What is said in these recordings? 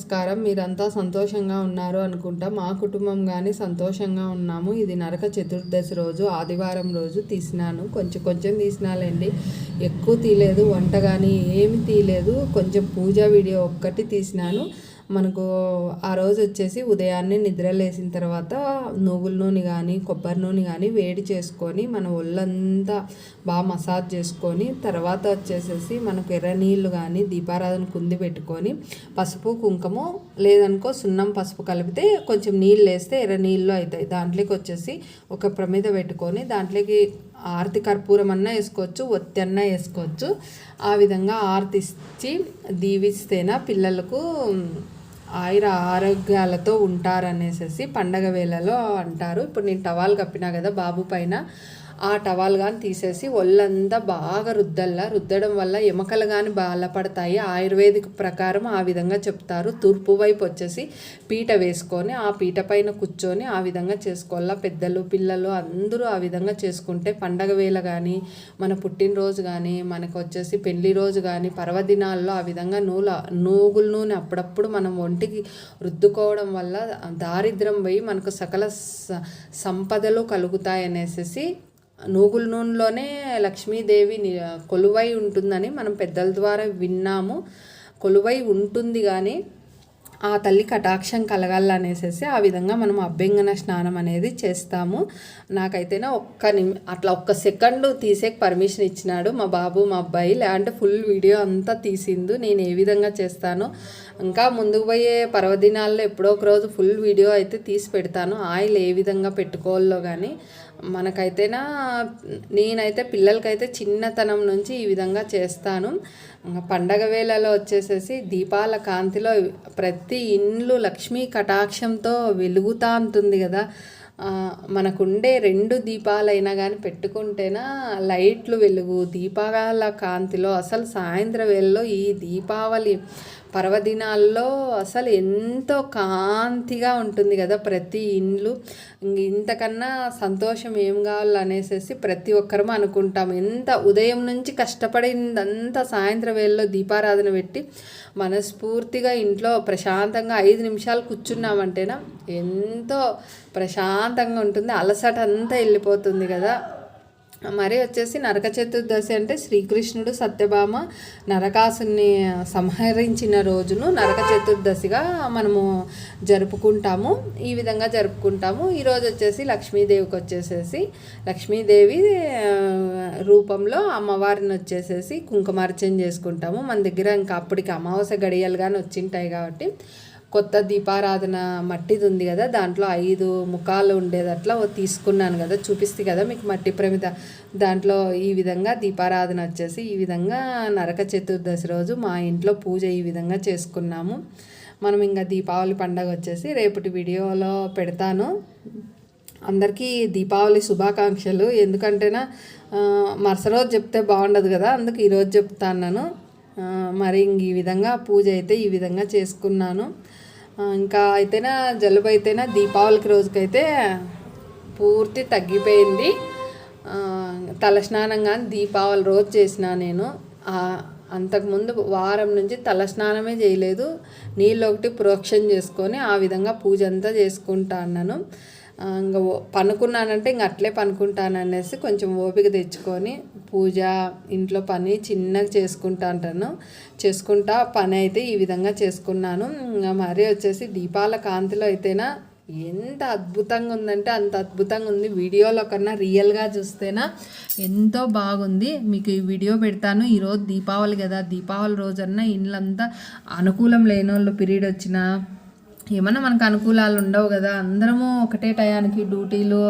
నమస్కారం. మీరంతా సంతోషంగా ఉన్నారు అనుకుంటా. మా కుటుంబం కానీ సంతోషంగా ఉన్నాము. ఇది నరక చతుర్దశి రోజు. ఆదివారం రోజు తీసినాను. కొంచెం కొంచెం తీసినాలండి. ఎక్కువ తీయలేదు. వంట కానీ ఏమి తీయలేదు. కొంచెం పూజా వీడియో ఒక్కటి తీసినాను. మనకు ఆ రోజు వచ్చేసి ఉదయాన్నే నిద్ర లేసిన తర్వాత నువ్వుల నూనె కానీ కొబ్బరి నూనె కానీ వేడి చేసుకొని మన ఒళ్ళంతా బాగా మసాజ్ చేసుకొని తర్వాత వచ్చేసేసి మనకు ఎర్ర నీళ్ళు కానీ దీపారాధన కుంది పెట్టుకొని పసుపు కుంకుమ లేదనుకో సున్నం పసుపు కలిపితే కొంచెం నీళ్ళు వేస్తే ఎర్ర నీళ్ళు అవుతాయి దాంట్లోకి వచ్చేసి ఒక ప్రమిద పెట్టుకొని దాంట్లోకి ఆర్తి కర్పూరం అన్నా వేసుకోవచ్చు ఒత్తి అన్నా వేసుకోవచ్చు. ఆ విధంగా ఆర్తిచ్చి ఇచ్చి దీవిస్తేనా పిల్లలకు ఆయుర ఆరోగ్యాలతో ఉంటారనేసి పండగ వేళలో అంటారు. ఇప్పుడు నేను టవాల్ కప్పినా కదా బాబు పైన ఆ టవాల్ కానీ తీసేసి ఒళ్ళంతా బాగా రుద్దల్లా. రుద్దడం వల్ల ఎముకలు కానీ బలపడతాయి. ఆయుర్వేదిక్ ప్రకారం ఆ విధంగా చెప్తారు. తూర్పు వైపు వచ్చేసి పీట వేసుకొని ఆ పీట పైన కూర్చొని ఆ విధంగా చేసుకోవాలా. పెద్దలు పిల్లలు అందరూ ఆ విధంగా చేసుకుంటే పండగ వేళ కానీ మన పుట్టినరోజు కానీ మనకు వచ్చేసి పెళ్ళి రోజు కానీ పర్వదినాల్లో ఆ విధంగా నూల నూగుల నూనె అప్పుడప్పుడు మనం ఒంటికి రుద్దుకోవడం వల్ల దారిద్రం పోయి మనకు సకల సంపదలు కలుగుతాయి అనేసి నూగుల నూనెలోనే లక్ష్మీదేవి కొలువై ఉంటుందని మనం పెద్దల ద్వారా విన్నాము. కొలువై ఉంటుంది కానీ ఆ తల్లి కటాక్షం కలగాలనేసి ఆ విధంగా మనం అభ్యంగన స్నానం అనేది చేస్తాము. నాకైతేనే ఒక్క నిమి అట్లా ఒక్క సెకండ్ తీసే పర్మిషన్ ఇచ్చినాడు మా బాబు మా అబ్బాయి. లేదంటే ఫుల్ వీడియో అంతా తీసిండు. నేను ఏ విధంగా చేస్తానో ఇంకా ముందుకు పోయే పర్వదినాల్లో ఎప్పుడో ఒక రోజు ఫుల్ వీడియో అయితే తీసి పెడతాను. ఆయిల్ ఏ విధంగా పెట్టుకోవాలో కానీ మనకైతేనా నేనైతే పిల్లలకైతే చిన్నతనం నుంచి ఈ విధంగా చేస్తాను. పండగ వేళలో వచ్చేసేసి దీపాల కాంతిలో ప్రతి ఇండ్లు లక్ష్మీ కటాక్షంతో వెలుగుతా ఉంటుంది కదా. మనకుండే రెండు దీపాలైనా కానీ పెట్టుకుంటేనా లైట్లు వెలుగు దీపాల కాంతిలో. అసలు సాయంత్రం వేళలో ఈ దీపావళి పర్వదినాల్లో అసలు ఎంతో కాంతిగా ఉంటుంది కదా ప్రతి ఇండ్లు. ఇంతకన్నా సంతోషం ఏం కావాలనేసి ప్రతి ఒక్కరము అనుకుంటాం. ఎంత ఉదయం నుంచి కష్టపడిందంతా సాయంత్రం వేళలో దీపారాధన పెట్టి మనస్ఫూర్తిగా ఇంట్లో ప్రశాంతంగా ఐదు నిమిషాలు కూర్చున్నామంటేనా ఎంతో ప్రశాంతంగా ఉంటుంది. అలసట అంతా వెళ్ళిపోతుంది కదా. మరి వచ్చేసి నరక చతుర్దశి అంటే శ్రీకృష్ణుడు సత్యభామ నరకాసుని సంహరించిన రోజును నరక చతుర్దశిగా మనము జరుపుకుంటాము. ఈ విధంగా జరుపుకుంటాము. ఈరోజు వచ్చేసి లక్ష్మీదేవికి వచ్చేసేసి లక్ష్మీదేవి రూపంలో అమ్మవారిని వచ్చేసేసి కుంకుమార్చన చేసుకుంటాము. మన దగ్గర ఇంకా అప్పటికి అమావాస్య గడియలు కానీ వచ్చింటాయి కాబట్టి కొత్త దీపారాధన మట్టిది ఉంది కదా దాంట్లో ఐదు ముఖాలు ఉండేది అట్లా ఓ తీసుకున్నాను కదా చూపిస్తే కదా మీకు మట్టి ప్రమిద. దాంట్లో ఈ విధంగా దీపారాధన వచ్చేసి ఈ విధంగా నరక చతుర్దశి రోజు మా ఇంట్లో పూజ ఈ విధంగా చేసుకున్నాము. మనం ఇంకా దీపావళి పండగ వచ్చేసి రేపటి వీడియోలో పెడతాను. అందరికీ దీపావళి శుభాకాంక్షలు. ఎందుకంటేనా మరుస రోజు చెప్తే బాగుండదు కదా అందుకు ఈరోజు చెప్తాను మరి ఇంక ఈ విధంగా పూజ అయితే ఈ విధంగా చేసుకున్నాను. ఇంకా అయితేనా జలుబు అయితేనా దీపావళికి రోజుకైతే పూర్తి తగ్గిపోయింది. తలస్నానం కానీ దీపావళి రోజు చేసిన నేను. అంతకుముందు వారం నుంచి తలస్నానమే చేయలేదు. నీళ్ళు ఒకటి ప్రోక్షణ చేసుకొని ఆ విధంగా పూజ అంతా చేసుకుంటా అన్నాను. ఇంకా ఓ- పనుకున్నానంటే ఇంక అట్లే పనుకుంటాను అనేసి కొంచెం ఓపిక తెచ్చుకొని పూజ ఇంట్లో పని చిన్నగా చేసుకుంటా అంటాను. చేసుకుంటా పని అయితే ఈ విధంగా చేసుకున్నాను. ఇంకా మరీ వచ్చేసి దీపాల కాంతిలో అయితేనా ఎంత అద్భుతంగా ఉందంటే అంత అద్భుతంగా ఉంది. వీడియోలో కన్నా రియల్గా చూస్తేనా ఎంతో బాగుంది. మీకు ఈ వీడియో పెడతాను. ఈరోజు దీపావళి కదా. దీపావళి రోజన్నా ఇండ్లంతా అనుకూలం లేని వాళ్ళు పీరియడ్ వచ్చినా ఏమన్నా మనకు అనుకూలాలు ఉండవు కదా. అందరము ఒకటే టయానికి డ్యూటీలు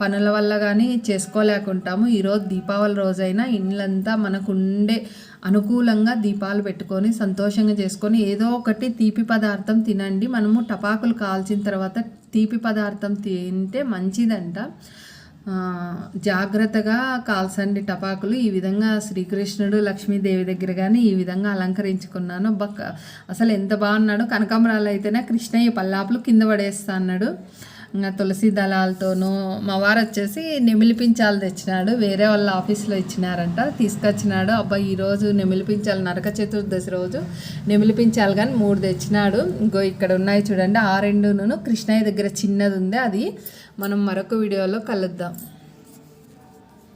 పనుల వల్ల కానీ చేసుకోలేకుంటాము. ఈరోజు దీపావళి రోజైనా ఇండ్లంతా మనకు ఉండే అనుకూలంగా దీపాలు పెట్టుకొని సంతోషంగా చేసుకొని ఏదో ఒకటి తీపి పదార్థం తినండి. మనము టపాకులు కాల్చిన తర్వాత తీపి పదార్థం తింటే మంచిదంట. జాగ్రత్తగా కాల్సండి టపాకులు. ఈ విధంగా శ్రీకృష్ణుడు లక్ష్మీదేవి దగ్గర కానీ ఈ విధంగా అలంకరించుకున్నాను. బక్క అసలు ఎంత బాగున్నాడు కనకాంబరాలు అయితేనే కృష్ణయ్య పల్లాపులు కింద పడేస్తా అన్నాడు. తులసి దళాలతోనూ మా వారు వచ్చేసి నెమిలిపించాలు తెచ్చినాడు వేరే వాళ్ళ ఆఫీస్లో ఇచ్చినారంట తీసుకొచ్చినాడు. అబ్బా ఈరోజు నెమిలిపించాలి నరక చతుర్దశి రోజు నెమిలిపించాలి కానీ మూడు తెచ్చినాడు. ఇంకో ఇక్కడ ఉన్నాయి చూడండి ఆ రెండును కృష్ణయ్య దగ్గర చిన్నది ఉంది అది మనం మరొక వీడియోలో కలుద్దాం.